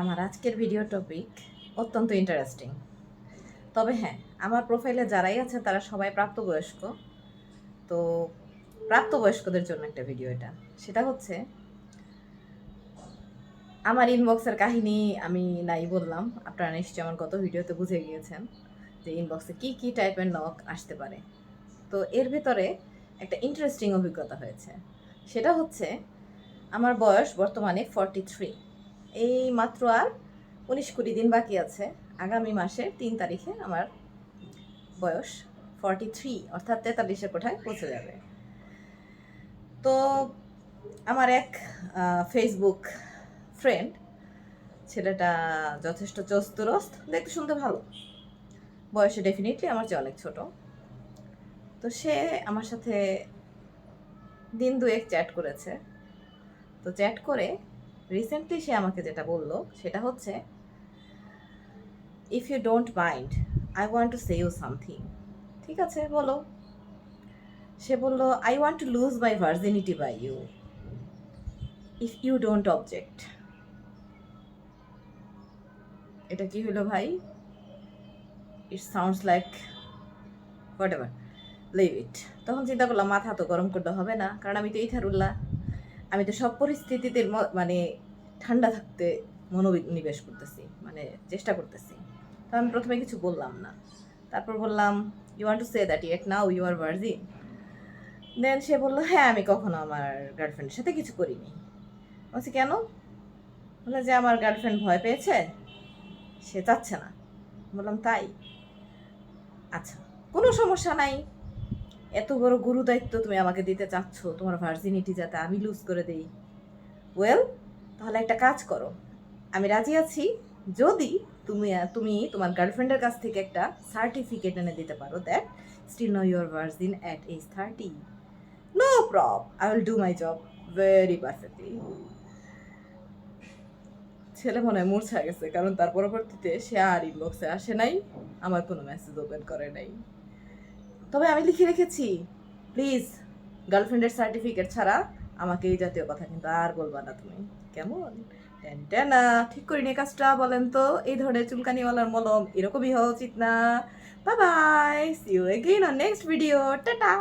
আমার আজকের video topic অত্যন্ত ইন্টারেস্টিং তবে হ্যাঁ আমার প্রোফাইলে যারাই আছে, তারা সবাই প্রাপ্তবয়স্ক। তো প্রাপ্তবয়স্কদের জন্য একটা ভিডিও এটা। সেটা হচ্ছে, আমার ইনবক্সের কাহিনী আমি নাই বললাম। আপনারা নিশ্চয়ই আমার গত ভিডিওতে বুঝে গিয়েছেন যে ইনবক্সে কী কী টাইপের নক আসতে পারে। তো এর ভেতরে একটা ইন্টারেস্টিং অভিজ্ঞতা হয়েছে। সেটা হচ্ছে, আমার বয়স বর্তমানে ফর্টি থ্রি এই মাত্র আর উনিশ কুড়ি দিন বাকি আছে। আগামী মাসের তিন তারিখে আমার বয়স ফর্টি থ্রি অর্থাৎ তেতাল্লিশের কোঠায় পৌঁছে যাবে। তো আমার এক ফেসবুক ফ্রেন্ড ছেলেটা যথেষ্ট চস্তুরস্ত, দেখতে শুনতে ভালো। বয়সে ডেফিনেটলি আমার চেয়ে অনেক ছোট। তো সে আমার সাথে দিন দুয়েক চ্যাট করেছে। তো চ্যাট করে রিসেন্টলি সে আমাকে যেটা বলল, সেটা হচ্ছে if you don't mind I want to say you something ঠিক আছে, বলো। সে বলল I want to lose my virginity by you if you don't object এটা কি হলো ভাই? It sounds like whatever leave it তখন চিন্তা করলাম, মাথা তো গরম করতে হবে না, কারণ আমি তো ইথারুল্লাহ। আমি তো সব পরিস্থিতিতে মানে ঠান্ডা থাকতে মনোনিবেশ করতেছি মানে চেষ্টা করতেছি। তো আমি প্রথমে কিছু বললাম না। তারপর বললাম you want to say that yet now you are virgin then সে বলল হ্যাঁ আমি কখনো আমার গার্লফ্রেন্ডের সাথে কিছু করিনি। বলছি, কেন? বলল যে, আমার গার্লফ্রেন্ড ভয় পেয়েছে, সে চাচ্ছে না। বললাম, তাই? আচ্ছা কোনো সমস্যা নাই। এত বড় গুরু দায়িত্ব তুমি আমাকে দিতে চাচ্ছ, তোমার ভার্জিনিটি যাতে আমি লুজ করে দেই। ওয়েল তাহলে একটা কাজ করো। আমি রাজি আছি যদি তুমি তুমি তোমার গার্লফ্রেন্ডের কাছ থেকে একটা সার্টিফিকেট এনে দিতে পারো that still know you're virgin at age thirty no prob I will do my job very perfectly ছেলে মনে হয় মূর্ছা গেছে, কারণ তার পরবর্তীতে সে আর ইনবক্সে আসে নাই, আমার কোনো মেসেজ ওপেন করে নাই। তবে আমি লিখে রেখেছি। প্লিজ গার্লফ্রেন্ডের সার্টিফিকেট ছাড়া আমাকে এই জাতীয় কথা কিন্তু আর বলবা না তুমি। কেমন? টেনটেনা ঠিক করিনি কাজটা, বলেন তো। এই ধরনের চুলকানিওয়ালার মলম এরকমই হওয়া উচিত না। Bye bye see you again on next video tata.